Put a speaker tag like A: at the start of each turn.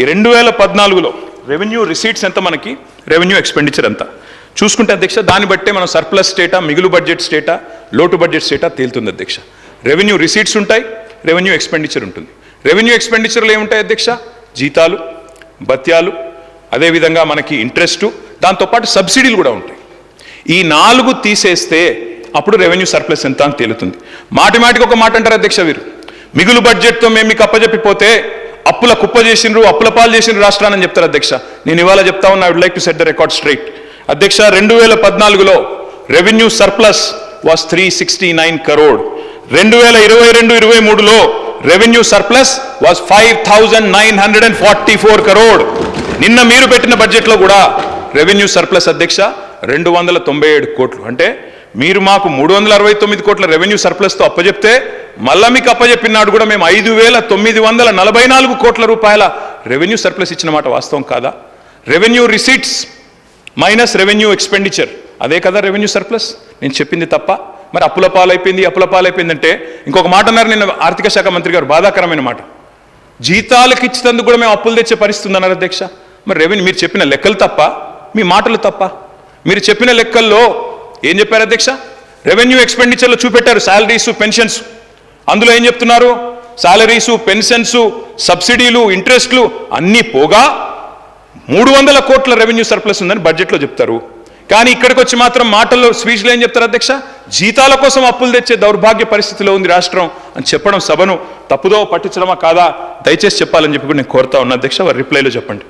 A: రెండు వేల పద్నాలుగులో రెవెన్యూ రిసీట్స్ ఎంత మనకి? రెవెన్యూ ఎక్స్పెండిచర్ ఎంత? చూసుకుంటే అధ్యక్ష దాన్ని బట్టే మనం సర్ప్లస్ స్టేటా మిగులు బడ్జెట్ స్టేటా లోటు బడ్జెట్ స్టేటా తేలుతుంది అధ్యక్ష. రెవెన్యూ రిసీట్స్ ఉంటాయి రెవెన్యూ ఎక్స్పెండిచర్ ఉంటుంది. రెవెన్యూ ఎక్స్పెండిచర్లు ఏముంటాయి అధ్యక్ష? జీతాలు భత్యాలు అదేవిధంగా మనకి ఇంట్రెస్టు దాంతోపాటు సబ్సిడీలు కూడా ఉంటాయి. ఈ నాలుగు తీసేస్తే అప్పుడు రెవెన్యూ సర్ప్లస్ ఎంత అని తేలుతుంది. మాటి మాటికి ఒక మాట అంటారు అధ్యక్ష వీరు. మిగులు బడ్జెట్తో మేము మీకు అప్పజెప్పిపోతే అప్పుల కుప్ప చేసిండ్రు అప్పుల పాలు చేసిండ్రు రాష్ట్రాన్ని చెప్తారు అధ్యక్ష. నేను ఇవాళ చెప్తా ఉన్నా I would like to set the record straight అధ్యక్ష రెండు వేల పద్నాలుగులో revenue surplus was three sixty nine crore రెండు వేల ఇరవై రెండు ఇరవై మూడులో revenue surplus was five thousand nine hundred and forty four crore నిన్న మీరు పెట్టిన బడ్జెట్లో కూడా రెవెన్యూ సర్ప్లస్ అధ్యక్ష రెండు వందల తొంభై ఏడు కోట్లు. అంటే మీరు మాకు మూడు వందల అరవై తొమ్మిది కోట్ల రెవెన్యూ సర్ప్లస్తో అప్పచెప్తే మళ్ళా మీకు అప్పచెప్పినాడు కూడా మేము ఐదు వేల తొమ్మిది వందల నలభై నాలుగు కోట్ల రూపాయల రెవెన్యూ సర్ప్లస్ ఇచ్చిన మాట వాస్తవం కాదా? Revenue receipts minus revenue expenditure అదే కదా రెవెన్యూ సర్ప్లస్ నేను చెప్పింది తప్ప. మరి అప్పుల పాలైపోయింది అప్పుల పాలైపోయిందంటే ఇంకొక మాట అన్నారు నిన్న ఆర్థిక శాఖ మంత్రి గారు బాధాకరమైన మాట. జీతాలకు ఇచ్చినందుకు కూడా మేము అప్పులు తెచ్చే పరిస్థితి ఉందన్నారు అధ్యక్ష. మరి రెవెన్యూ మీరు చెప్పిన లెక్కలు తప్ప? మీ మాటలు తప్ప. మీరు చెప్పిన లెక్కల్లో ఏం చెప్పారు అధ్యక్ష? రెవెన్యూ ఎక్స్పెండిచర్లో చూపెట్టారు శాలరీస్ పెన్షన్స్ అందులో ఏం చెప్తున్నారు? శాలరీసు పెన్షన్స్ సబ్సిడీలు ఇంట్రెస్ట్లు అన్నీ పోగా మూడు వందల కోట్ల రెవెన్యూ సర్ప్లస్ ఉందని బడ్జెట్లో చెప్తారు. కానీ ఇక్కడికి వచ్చి మాత్రం మాటల్లో స్పీచ్లో ఏం చెప్తారు అధ్యక్ష? జీతాల కోసం అప్పులు తెచ్చే దౌర్భాగ్య పరిస్థితిలో ఉంది రాష్ట్రం అని చెప్పడం సభను తప్పుదో పట్టించడమా కాదా? దయచేసి చెప్పాలని చెప్పి నేను కోరుతా ఉన్నా అధ్యక్ష. వారి రిప్లైలో చెప్పండి.